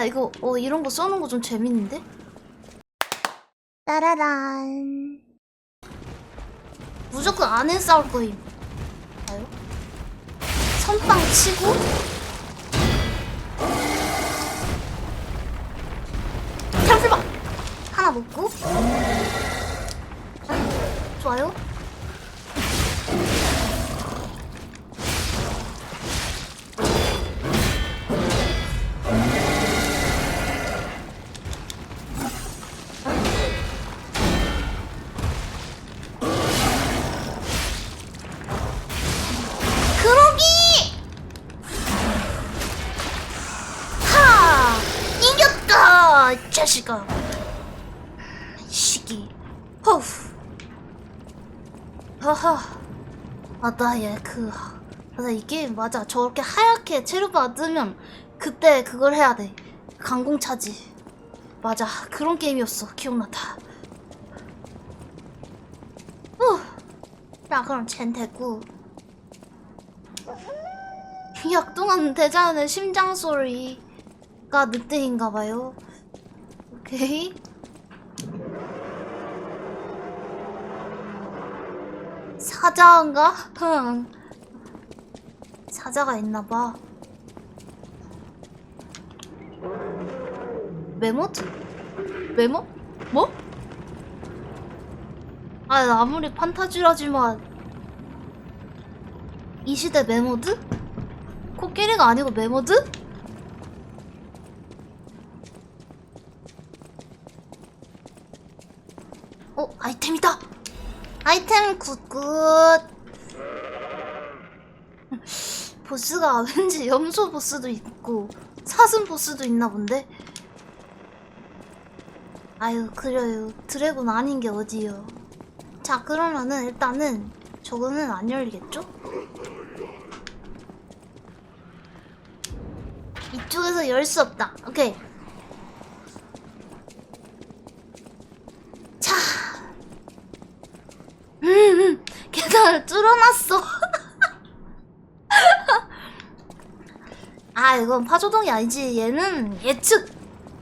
아 이거 어 이런 거 써는 거좀 재밌는데? 따라란. 무조건 안에 싸울 거임. 봐요 선빵 치고? 잠시만 하나 먹고? 좋아요 자식아. 시기. 허우. 하하. 아, 나 얘 그. 맞아, 이 게임 맞아. 저렇게 하얗게 체류바 뜨면 그때 그걸 해야 돼. 강공차지. 맞아. 그런 게임이었어. 기억나다. 후. 자, 그럼 쟨 됐고. 약동한 대자연의 심장 소리가 늑대인가 봐요. 오케이. 사자인가? 흥. 사자가 있나 봐. 메모드? 메모? 뭐? 아, 아무리 판타지라지만 이 시대 메모드? 코끼리가 아니고 메모드? 아이템이다! 아이템 굿굿! 보스가 왠지 염소 보스도 있고, 사슴 보스도 있나 본데? 아유, 그래요. 드래곤 아닌 게 어디요. 자, 그러면은 일단은 저거는 안 열리겠죠? 이쪽에서 열 수 없다. 오케이. 자. 음, 음. 뚫어놨어. 아, 이건 파조동이 아니지. 얘는 예측.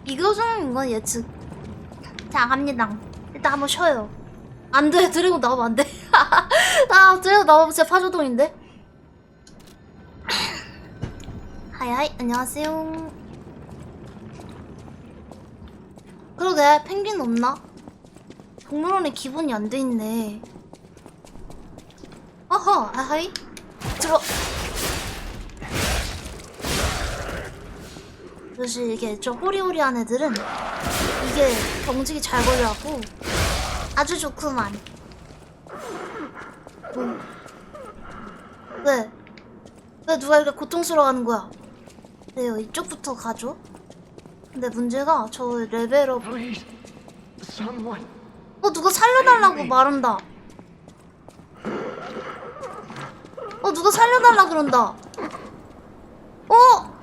이거는 이건 예측. 자, 갑니다. 일단 한번 쉬어요. 안 돼. 드래곤 나오면 안 돼. 아, 드래곤 나오면 진짜 파조동인데? 하이하이 안녕하세요 그러게 펭귄 없나? 동물원에 기본이 안 돼 있네 어허 하이하이 들어 역시 이게 좀 호리호리한 애들은 이게 경직이 잘 걸려갖고 아주 좋구만 음. 왜? 왜 누가 이렇게 고통스러워하는 거야? 네요 이쪽부터 가죠. 근데 문제가 저 레벨업. 어 누가 살려달라고 말한다. 어 누가 살려달라 그런다. 어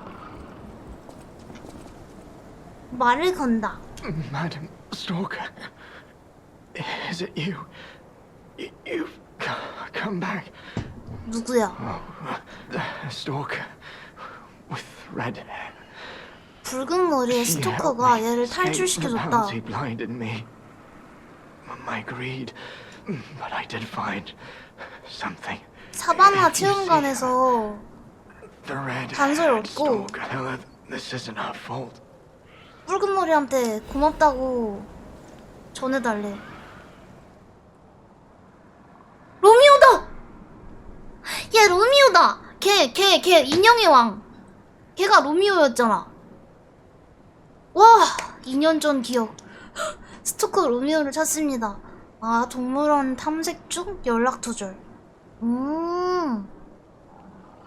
말을 건다. Madam Stalker. Is it you? You've come back. 누구야? Oh, the stalker with red hair. 붉은 머리의 스토커가 얘를 탈출시켜줬다. bounty blinded me. My greed, but I did find something. 사바나 체험관에서 단서를 얻고. 붉은 머리한테 고맙다고 전해달래. 로미오다! 얘 로미오다! 걔, 걔, 걔, 인형의 왕. 걔가 로미오였잖아. 와, 2년 전 기억. 스토커 로미오를 찾습니다. 아, 동물원 탐색 중 연락 두절. 음.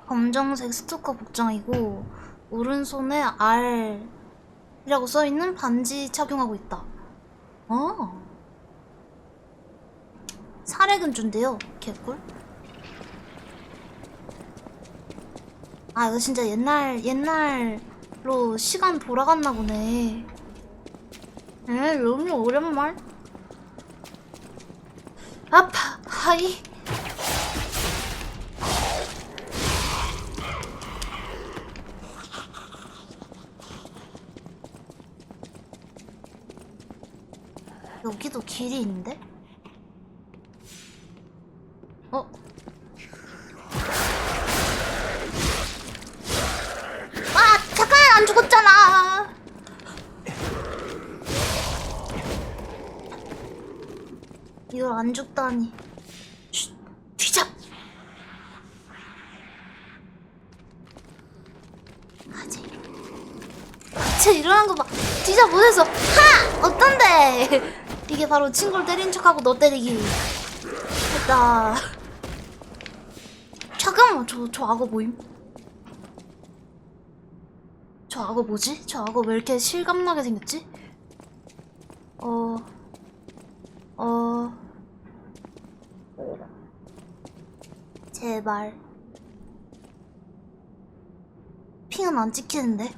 검정색 스토커 복장이고, 오른손에 R 이라고 써있는 반지 착용하고 있다. 어. 사례금준대요. 개꿀. 아 이거 진짜 옛날 옛날로 시간 돌아갔나 보네. 에 너무 오랜만. 아파 하이. 여기도 길이 있는데? 어? 아 잠깐 안 죽었잖아. 이걸 안 죽다니. 쉿, 뒤잡. 아재 아재 일어난 거 봐. 뒤잡 못해서 하 어떤데? 이게 바로 친구를 때린 척하고 너 때리기. 됐다. 잠깐만 저 저 악어 모임? 저 악어 뭐지? 저 악어 왜 이렇게 실감나게 생겼지? 어... 어... 제발 핑은 안 찍히는데?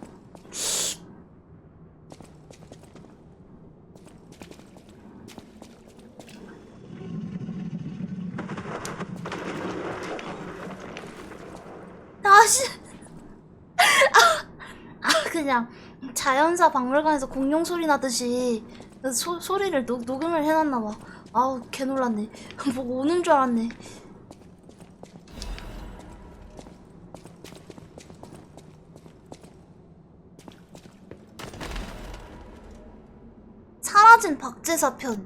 씨. 아 그냥 자연사 박물관에서 공룡 소리 나듯이 그 소, 소리를 녹, 녹음을 해놨나 봐. 아우 개 놀랐네. 뭐 오는 줄 알았네. 사라진 박제사 편.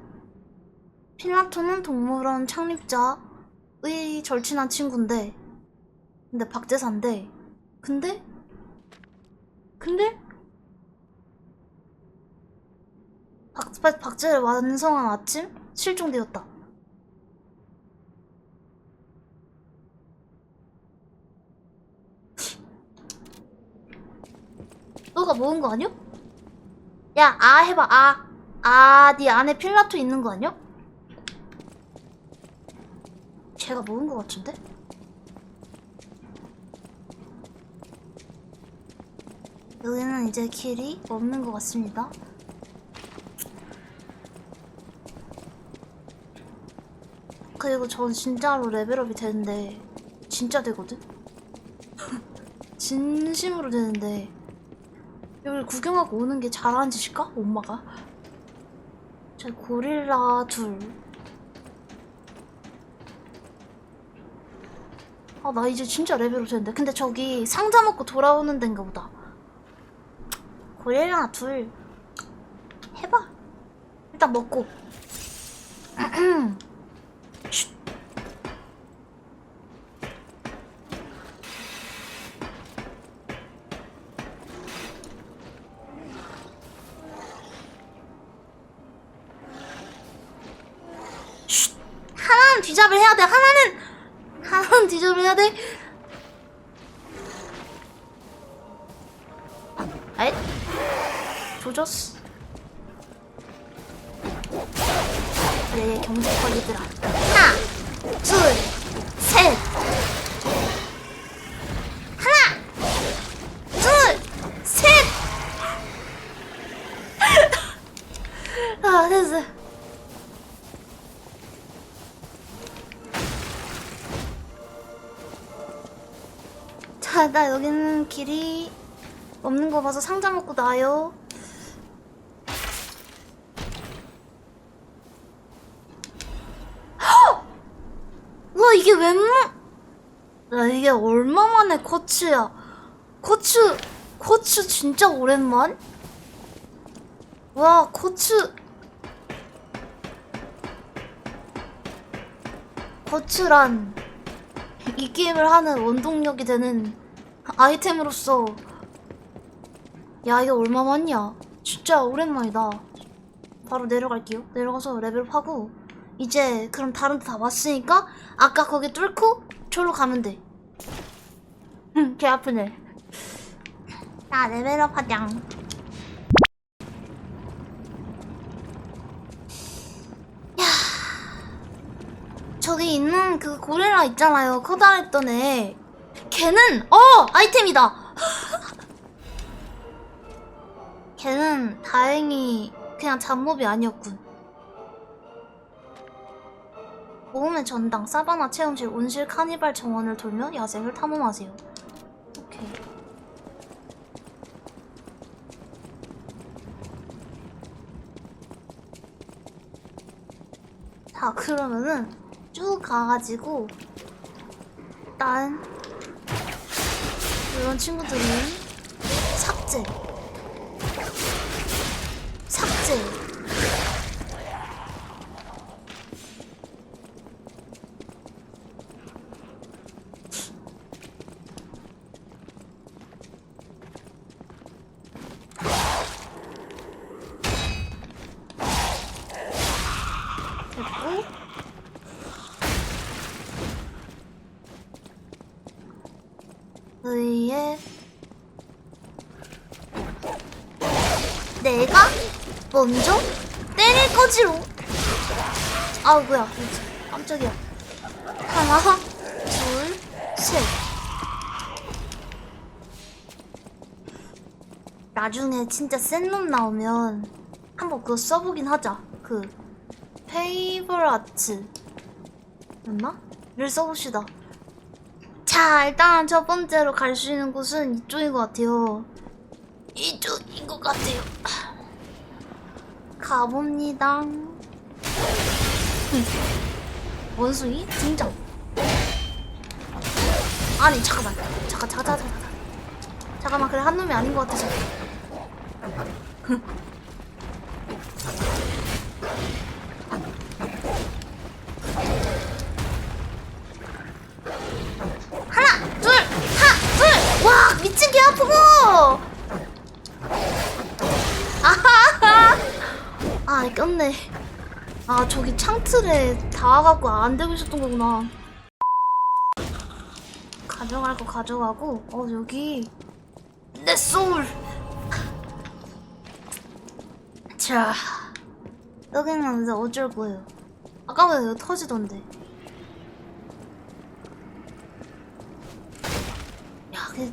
필라토는 동물원 창립자의 절친한 친구인데 근데 박제사인데 근데 근데 박, 박, 박제를 완성한 아침 실종되었다. 너가 먹은 거 아니야? 야, 아 해봐, 아. 아, 네 안에 필라토 있는 거 아니야? 제가 먹은 거 같은데? 여기는 이제 길이 없는 것 같습니다. 그리고 전 진짜로 레벨업이 되는데 진짜 되거든? 진심으로 되는데 여기 구경하고 오는 게 잘하는 짓일까? 엄마가 저 고릴라 둘 아, 나 이제 진짜 레벨업 되는데. 근데 저기 상자 먹고 돌아오는 데인가 보다. 고릴라 둘. 해봐. 일단 먹고. 하나는 뒤잡을 해야 돼. 하나는 하나는 뒤잡을 해야 돼. 자, 나 여기는 길이 없는 거 봐서 상자 먹고 나요. 와 이게 웬? 야 이게 얼마만에 코츠야? 코츠 코츠 진짜 오랜만? 와 코츠 코츠란 이 게임을 하는 원동력이 되는 아이템으로서 야 이게 얼마 만이야? 진짜 오랜만이다. 바로 내려갈게요. 내려가서 레벨업하고 이제 그럼 다른 데 다 왔으니까 아까 거기 뚫고 저로 가면 돼. 응, 개 아프네. 자, 레벨업 하자. 야, 저기 있는 그 고릴라 있잖아요. 커다랬던 애. 걔는 어 아이템이다. 걔는 다행히 그냥 잡몹이 아니었군. 모험의 전당 사바나 체험실 온실 카니발 정원을 돌며 야생을 탐험하세요. 오케이. 자 그러면은 쭉 가가지고 일단 이런 친구들은 삭제 됐고 의에 내가 먼저 때릴 거지로 아 뭐야. 깜짝이야. 하나 둘 셋. 나중에 진짜 센 놈 나오면 한번 그거 써보긴 하자. 그 페이버라트 맞나? 를 써봅시다. 자 일단 첫 번째로 갈 수 있는 곳은 이쪽인 것 같아요. 이쪽인 것 같아요 가봅니다. 원숭이? 등장. 아니 잠깐만. 잠깐 잠깐 잠깐 잠깐. 잠깐만 그래. 한 놈이 아닌 것 같아서. 하 꼈네. 아 저기 창틀에 닿아갖고 안 되고 있었던 거구나. 가져갈 거 가져가고 어 여기. 내 소울! 자 여기는 이제 어쩔 거예요. 아까보다 여기 터지던데. 야, 그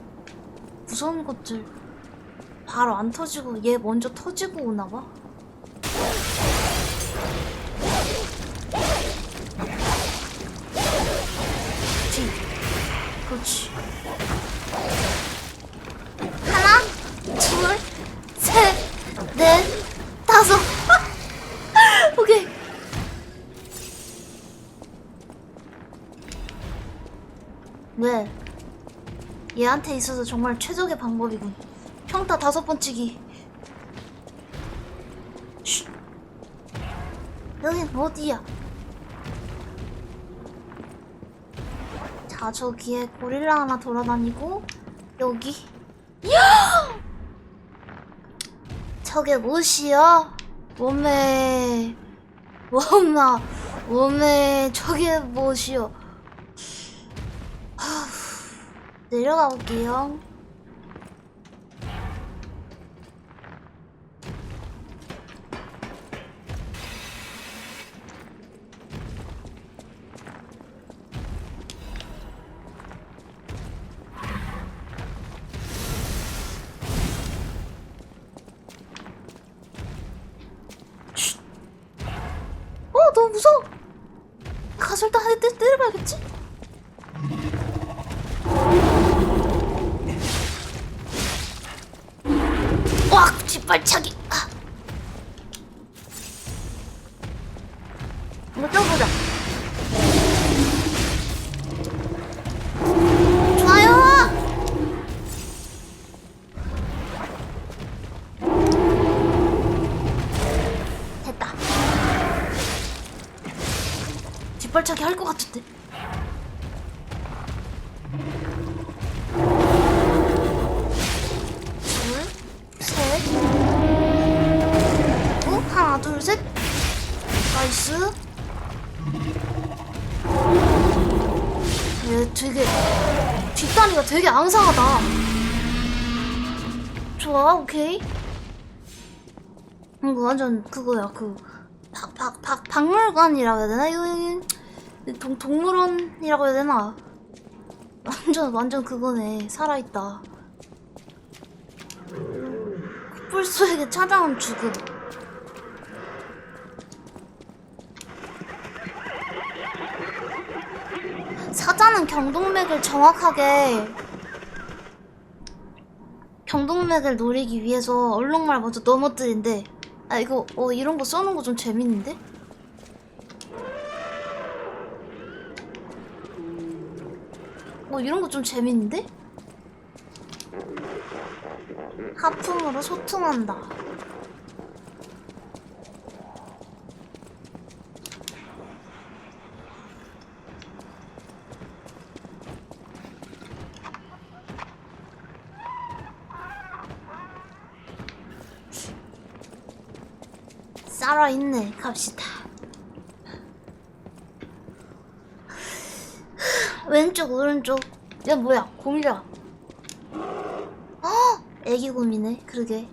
무서운 것들. 바로 안 터지고 얘 먼저 터지고 오나 봐. 왜? 얘한테 있어서 정말 최적의 방법이군. 평타 다섯 번 치기. 쉿. 여긴 어디야? 자, 저기에 고릴라 하나 돌아다니고, 여기. 야! 저게 무엇이야? 몸에, 몸나, 몸에, 저게 무엇이여? 내려가 볼게요. 뒷발차기 할 것 같은데. 둘, 셋. 어? 하나, 둘, 셋. 나이스. 얘 되게 뒷다리가 되게 앙상하다. 좋아, 오케이. 이거 완전 그거야, 그 박, 박, 박, 박물관이라고 해야 되나? 이거 동, 동물원이라고 해야 되나? 완전 완전 그거네. 살아있다. 뿔소에게 찾아온 죽음. 사자는 경동맥을 정확하게 경동맥을 노리기 위해서 얼룩말 먼저 넘어뜨린데 아 이거 어 이런 거 써는 거좀 재밌는데? 뭐 이런 거 좀 재밌는데? 하품으로 소통한다. 살아있네. 갑시다. 왼쪽, 오른쪽. 야, 뭐야. 곰이야. 어! 애기 곰이네. 그러게.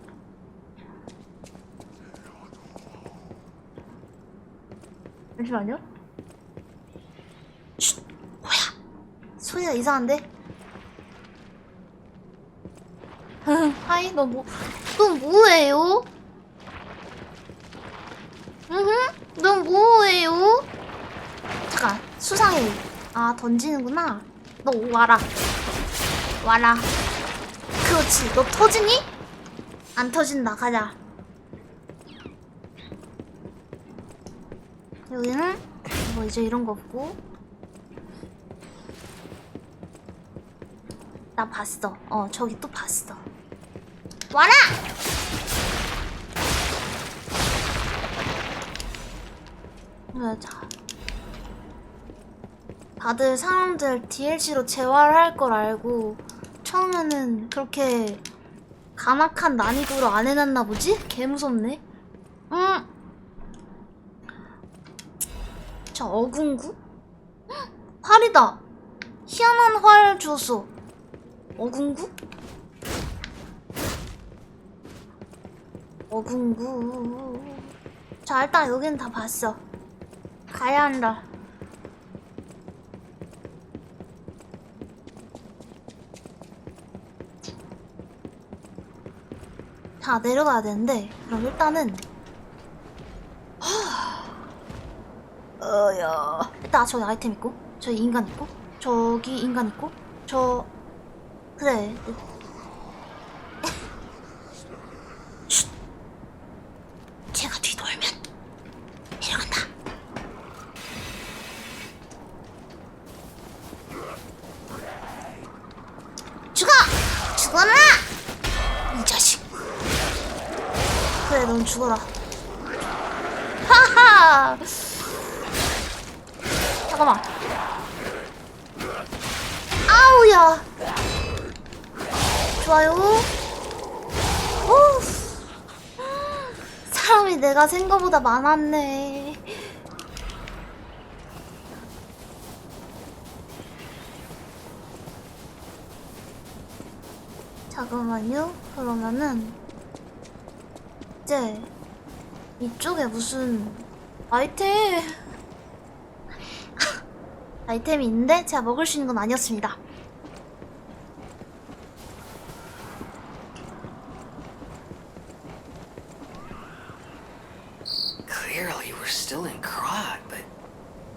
잠시만요. 쉿! 뭐야? 소리가 이상한데? 하이, 너 뭐, 너 뭐예요? 으흠, 너 뭐예요? 잠깐, 수상해. 아, 던지는구나. 너 와라. 와라. 그렇지. 너 터지니? 안 터진다. 가자. 여기는 뭐 이제 이런 거 없고. 나 봤어. 어, 저기 또 봤어. 와라! 자. 다들 사람들 DLC로 재활할 걸 알고 처음에는 그렇게 간악한 난이도로 안 해놨나 보지? 개 무섭네. 음. 저 어궁구? 헉, 활이다. 희한한 활 주었어. 어궁구? 어궁구. 자 일단 여기는 다 봤어. 가야 한다. 다 내려가야 되는데 그럼 일단은. 어야 일단 저기 아이템 있고 저기 인간 있고 저기 인간 있고 저 그래 쉿. 제가 뒤돌면 내려간다 죽어 죽어라 이 자식 그래 넌 죽어라. 하하! 잠깐만. 아우야. 좋아요. 오. 사람이 내가 생각보다 많았네. 잠깐만요. 그러면은 이제 이쪽에 무슨 아이템 아이템이 있는데 제가 먹을 수 있는 건 아니었습니다. Clearly, we're still in Krog, but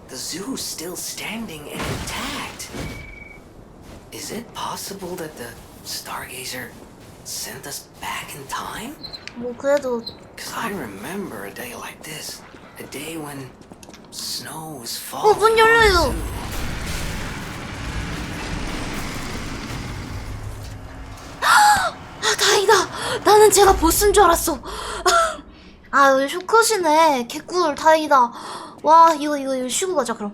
the zoo's still standing and intact. Is it possible that the Stargazer sent us back in time? 뭐 그래도 Because I remember a day like this. A day when snow was 어, falling. 문 열려요. zoo. 아 다행이다. 나는 제가 보스인 줄 알았어. 아 여기 쇼컷이네. 개꿀 다행이다. 와 이거 이거 이거 쉬고 가자 그럼.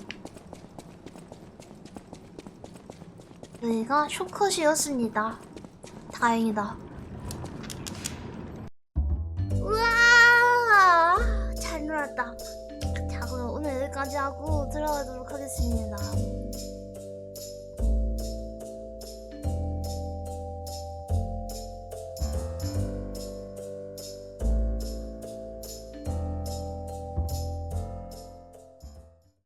여기가 쇼컷이었습니다. 다행이다. 잘 놀았다. 자 그럼 오늘 여기까지 하고 들어가도록 하겠습니다.